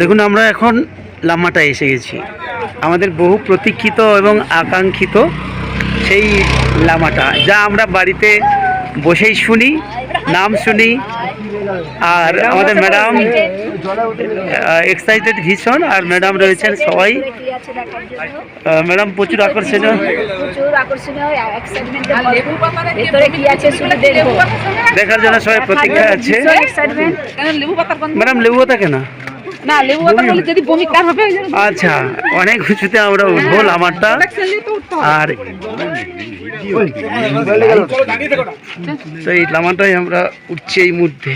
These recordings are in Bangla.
দেখুন আমরা এখন লাম্মাটা এসে গেছি। আমাদের বহু প্রতীক্ষিত এবং আকাঙ্ক্ষিত সেই লামাটা যা আমরা বাড়িতে বসেই শুনি নাম শুনি আর আমাদের ম্যাডাম এক্সাইটেড ভীষণ আর ম্যাডাম রয়েছেন সবাই। ম্যাডাম প্রচুর আকর্ষণীয়। দেখার জন্য সবাই প্রতীক্ষা আছে। কেন ম্যাডাম লেবু থাকে না না লেবু পাতা বলে যদি বমি কার হবে আচ্ছা অনেক উঁচুতে আমরা উঠবো হবে। আর তো এই লামাটাই আমরা উঠছি এই মুহূর্তে।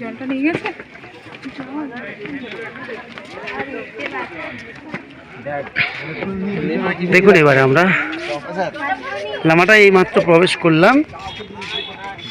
জলটা নিয়ে গেছে? দেখুন এবারে আমরা। লামাটা এই মাত্র প্রবেশ করলাম।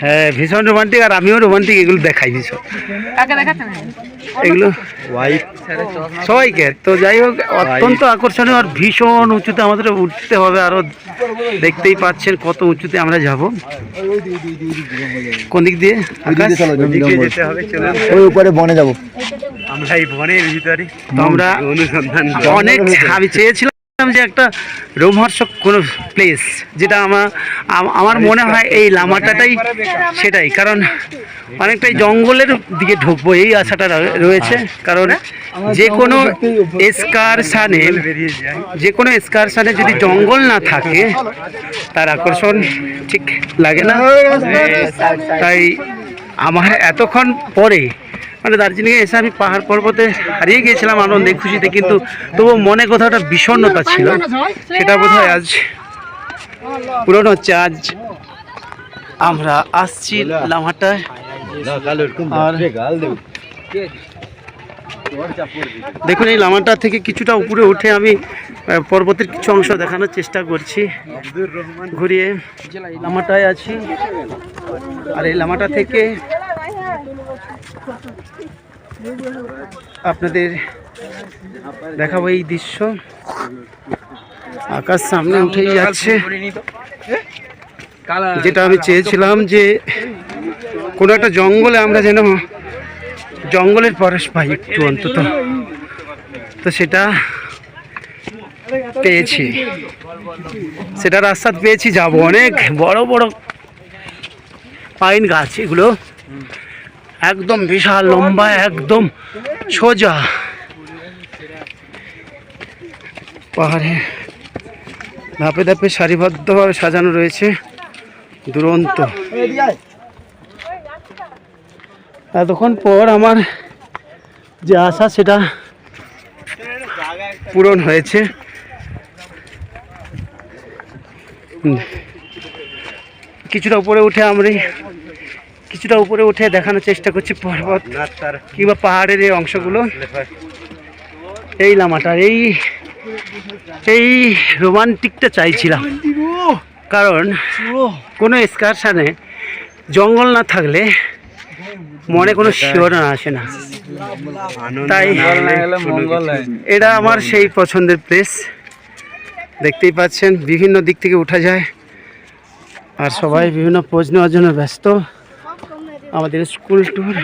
হ্যাঁ ভীষণ রোমান্টিক আর আমিও রোমান্টিক এগুলো দেখাই ভীষণ। এগুলো সবাইকে তো যাই হোক অত্যন্ত আকর্ষণীয় আর ভীষণ উঁচুতে আমাদের উঠতে হবে আরও দেখতেই পাচ্ছেন কত উঁচুতে আমরা যাব। কোন দিক দিয়ে? আকাশ? যেতে হবে ওই উপরে বনে যাব। আমরা এই বনের ভিতরে তো আমরা অনেক আমি চেয়েছিলাম যে একটা রোমহর্ষক কোনো প্লেস যেটা আমার আমার মনে হয় এই লামাটাটাই সেটাই। কারণ অনেকটাই জঙ্গলের দিকে ঢুকবো এই আশাটা রয়েছে। কারণ যে কোনো এসকারসানে যে কোনো এসকারসানে যদি জঙ্গল না থাকে তার আকর্ষণ ঠিক লাগে না। তাই আমার এতক্ষণ পরে মানে দার্জিলিংয়ে এসে আমি পাহাড় পর্বতে হারিয়ে গিয়েছিলাম, আনন্দে, খুশিতে, কিন্তু তবু মনে কোথাও একটা বিষণ্ণতা ছিল। সেটা বোধ আজ পূরণ হচ্ছে। আজ আমরা আসছি লামাটায়। দেখুন, এই লামাটা থেকে কিছুটা উপরে উঠে আমি পর্বতের কিছু অংশ দেখানোর চেষ্টা করছি। ঘুরিয়ে লামাটায় আছি। আর এই লামাটা থেকে আপনাদের দেখাবো এই দৃশ্য। আকাশ সামনে উঠেই যাচ্ছে। যেটা আমি চেয়েছিলাম যে কোনো একটা জঙ্গলে আমরা যেন জঙ্গলের পরশ পাই একটু অন্তত। তো সেটা পেয়েছি। সেটা রাস্তা পেয়েছি, যাব অনেক। বড় বড় পাইন গাছ এগুলো। একদম বিশাল লম্বা, একদম সোজা। পাহাড়ে ধাপে ধাপে সারিবদ্ধভাবে সাজানো রয়েছে দুরন্ত। এতক্ষণ পর আমার যে আশা, সেটা পূরণ হয়েছে। কিছুটা উপরে উঠে আমরা কিছুটা উপরে উঠে দেখানোর চেষ্টা করছি পর্বত কিংবা পাহাড়ের এই অংশগুলো। এই লামাটার এই এই রোমান্টিকটা চাইছিলাম। কারণ কোনো এক্সকারশানে জঙ্গল না থাকলে মনে কোনো শিহরণ আসে না। তাই এটা আমার সেই পছন্দের প্লেস দেখতেই পাচ্ছেন বিভিন্ন দিক থেকে উঠা যায়। আর সবাই বিভিন্ন পোজ নেওয়ার জন্য ব্যস্ত। আমাদের স্কুল ট্যুর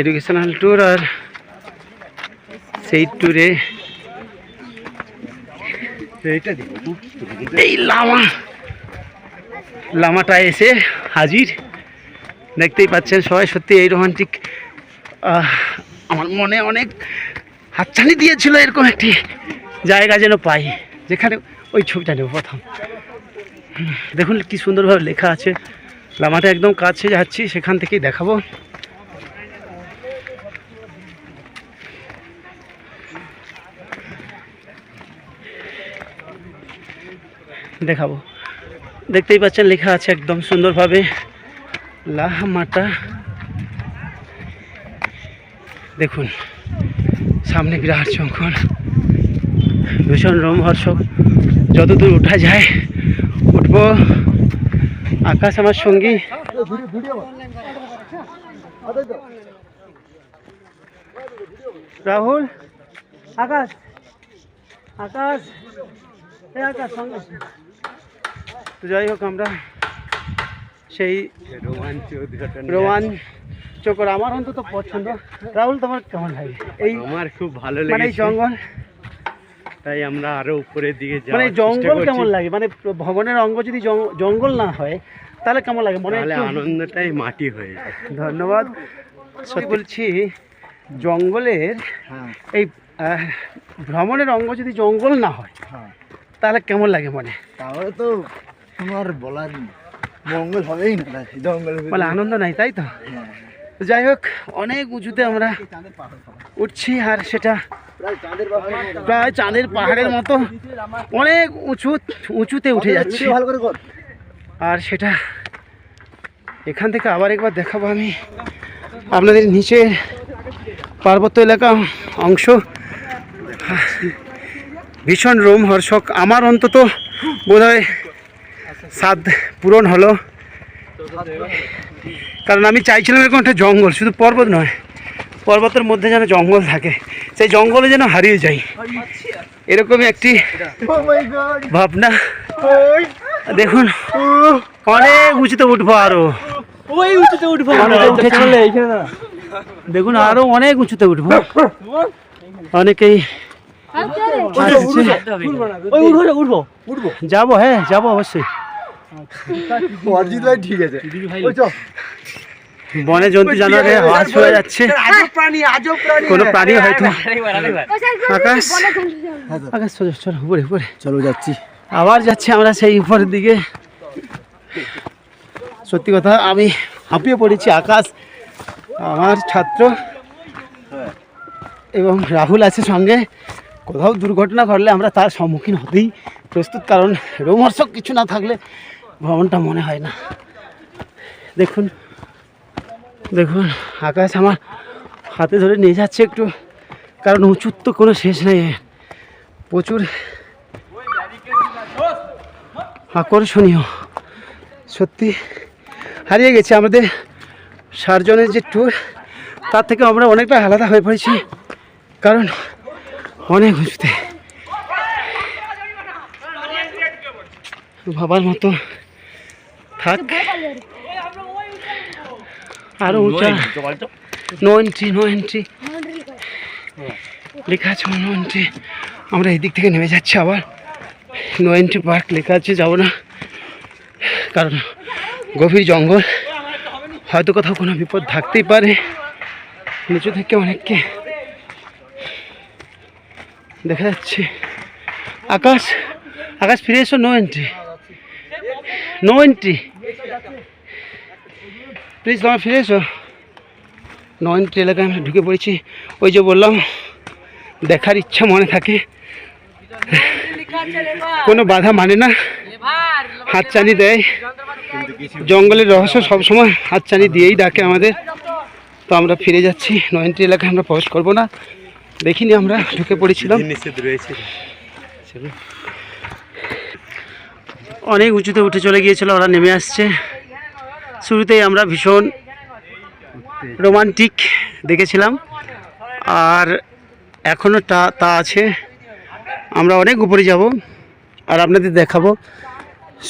এডুকেশনাল ট্যুর আর সেই ট্যুরে এই লামা, লামাটা এসে হাজির। দেখতেই পাচ্ছেন সবাই সত্যি এই রোমান্টিক আমার মনে অনেক হাতছানি দিয়েছিল এরকম একটি জায়গা যেন পাই, যেখানে ওই ছবিটা নেব প্রথম। দেখুন কি সুন্দরভাবে লেখা আছে। লামাটা একদম কাছে যাচ্ছি, সেখান থেকেই দেখাবো। দেখাবো। দেখতেই পাচ্ছেন, লেখা আছে একদম সুন্দরভাবে লাহামাটা দেখুন, সামনে বিরাট জঙ্গল ভীষণ রোমহর্ষক। যতদূর ওঠা যায়, উঠবো। আকাশ আমার সঙ্গী। রাহুল আকাশ আকাশ আকাশ সঙ্গে। তো যাই হোক আমরা সেই রোমাঞ্চকর আমার অন্তত পছন্দ। রাহুল তোমার কেমন লাগে? এই আমার খুব ভালো মানে এই জঙ্গল তাই আমরা আরও উপরের দিকে মানে জঙ্গল কেমন লাগে? মানে ভবনের অঙ্গ যদি জঙ্গল না হয় তাহলে কেমন লাগে? মনে একটু- আনন্দটাই মাটি হয়ে যায়। ধন্যবাদ। সত্যি বলছি জঙ্গলের এই ভ্রমণের অঙ্গ যদি জঙ্গল না হয় তাহলে কেমন লাগে মনে? তাহলে তো তোমার বলার মঙ্গল হবেই না জঙ্গল মানে আনন্দ নাই তাই তো? তো যাই হোক অনেক উঁচুতে আমরা উঠছি আর সেটা প্রায় চাঁদের পাহাড়ের মতো। অনেক উঁচু উঁচুতে উঠে যাচ্ছি। আর সেটা এখান থেকে আবার একবার দেখাবো আমি। আপনাদের নিচে পার্বত্য এলাকা অংশ। ভীষণ রোমহর্ষক। আমার অন্তত বোধহয় স্বাদ পূরণ হলো। কারণ আমি চাইছিলাম এরকম একটা জঙ্গল শুধু পর্বত নয় পর্বতের মধ্যে যেন জঙ্গল থাকে সেই জঙ্গলে যেন হারিয়ে যাই। এরকমই একটি ভাবনা। দেখুন অনেক উঁচুতে উঠবো আরও। ওই উঁচুতে উঠবো দেখুন আরও অনেক উঁচুতে উঠবো। অনেকেই উঠবো। যাব হ্যাঁ যাব অবশ্যই। অরিজিৎ ভাই ঠিক আছে। বনে জন্তু জানোয়ারে আওয়াজ হয়ে যাচ্ছে। কোনো প্রাণী হয়তো আকাশ। আকাশ চলো চলো উপরে উপরে। চলো যাচ্ছি। আবার যাচ্ছি আমরা সেই উপরের দিকে। সত্যি কথা আমি হাঁপিয়ে পড়েছি আকাশ আমার ছাত্র এবং রাহুল আছে সঙ্গে। কোথাও দুর্ঘটনা ঘটলে আমরা তার সম্মুখীন হতেই প্রস্তুত কারণ রোমহর্ষক কিছু না থাকলে ভ্রমণটা মনে হয় না। দেখুন দেখুন, আকাশ আমার হাতে ধরে নিয়ে যাচ্ছে একটু, কারণ উঁচুর তো কোনো শেষ নেই। প্রচুর আকর্ষণীয়। সত্যি হারিয়ে গেছে আমাদের সার্জনের যে ট্যুর তার থেকে আমরা অনেকটা আলাদা হয়ে পড়েছি, কারণ অনেক উঁচুতে। ভাবার মতো থাক। আরও উঁচা নো এন্ট্রি নো এন্ট্রি লেখা আছে নো এন্ট্রি আমরা এই দিক থেকে নেমে যাচ্ছি আবার। নো এন্ট্রি পার্ক লেখা আছে যাব না। কারণ গভীর জঙ্গল। হয়তো কোথাও কোনো বিপদ থাকতেই পারে। নিচু থেকে অনেককে দেখা যাচ্ছে। আকাশ আকাশ ফিরে এসো no entry no entry please তোমার ফিরে এসো নো এন্ট্রি এলাকায় আমরা ঢুকে পড়েছি। ওই যে বললাম, দেখার ইচ্ছা মনে থাকে। কোনো বাধা মানে না। হাতচানি দেয়। জঙ্গলের রহস্য সবসময় হাতচানি দিয়েই ডাকে আমাদের। তো আমরা ফিরে যাচ্ছি। নয়নটি এলাকায় আমরা প্রবেশ করব না। দেখিনি আমরা, ঢুকে পড়েছিলাম। অনেক উঁচুতে উঠে চলে গিয়েছিল, ওরা নেমে আসছে। শুরুতেই আমরা ভীষণ রোমান্টিক দেখেছিলাম। আর এখনও তা তা আছে। আমরা অনেক উপরে যাব আর আপনাদের দেখাবো।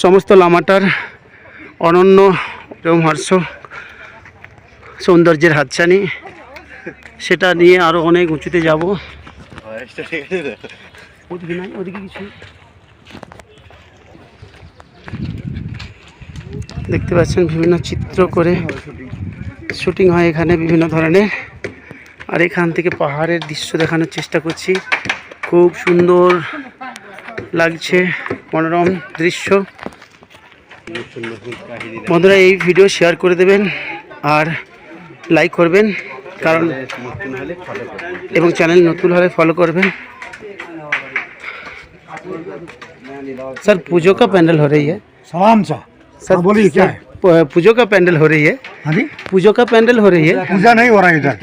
সমস্ত লামাটার অনন্য এবং রোমহর্ষ সৌন্দর্যের হাতছানি। সেটা নিয়ে আরও অনেক উঁচুতে যাব। ওদিকে নাই ওদিকে কিছু। দেখতে পাচ্ছেন বিভিন্ন চিত্র করে শুটিং হয় এখানে বিভিন্ন ধরনের আর এখান থেকে পাহাড়ের দৃশ্য দেখানোর চেষ্টা করছি খুব সুন্দর লাগছে মনোরম দৃশ্য বন্ধুরা এই ভিডিও শেয়ার করে দেবেন আর লাইক করবেন কারণ এবং চ্যানেল নতুন হলে ফলো করবেন सर पूजो का पैंडल हो रही है सलाम सा सर हाँ, बोलिए, क्या है? प- पूजो का पैंडल हो रही है हाँ जी पूजो का पैंडल हो रही है पूजा नहीं हो रहा है इधर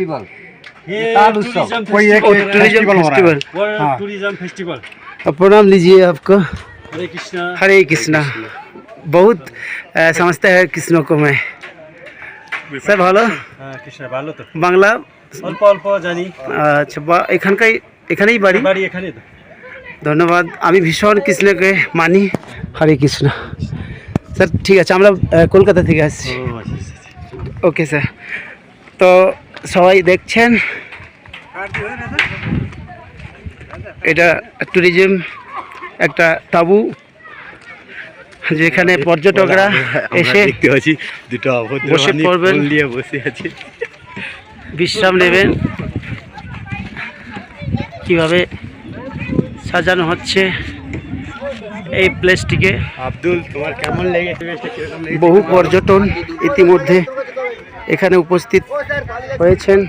कोई एक और एक टूरिज्म फेस्टिवल हो रहा है फेस्टिवल हाँ टूरिज्म फेस्टिवल अब प्रणाम लीजिए आपको हरे कृष्णा हरे कृष्णा बहुत अ, समझते हैं कृष्ण को मैं স্যার ভালো হ্যাঁ কৃষ্ণ ভালো তো বাংলা অল্প অল্প জানি আচ্ছা বা এখানকাই এখানেই বাড়ি বাড়ি এখানে তো ধন্যবাদ আমি ভীষণ কৃষ্ণকে মানি হরে কৃষ্ণ স্যার ঠিক আছে আমরা কলকাতা থেকে আসছি। আচ্ছা আচ্ছা, আচ্ছা। Okay sir. তো সবাই দেখছেন? এটা ট্যুরিজম একটা তাবু যেখানে পর্যটকরা এসে দুটো বসে পড়বেন। নিয়ে বসে আছে। বিশ্রাম নেবেন। কীভাবে সাজানো হচ্ছে। এই প্লেসটিকে আব্দুল তোমার কেমন লেগেছে? বহু পর্যটন ইতিমধ্যে এখানে উপস্থিত হয়েছেন।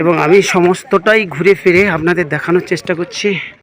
এবং আমি সমস্তটাই ঘুরে ফিরে আপনাদের দেখানোর চেষ্টা করছি।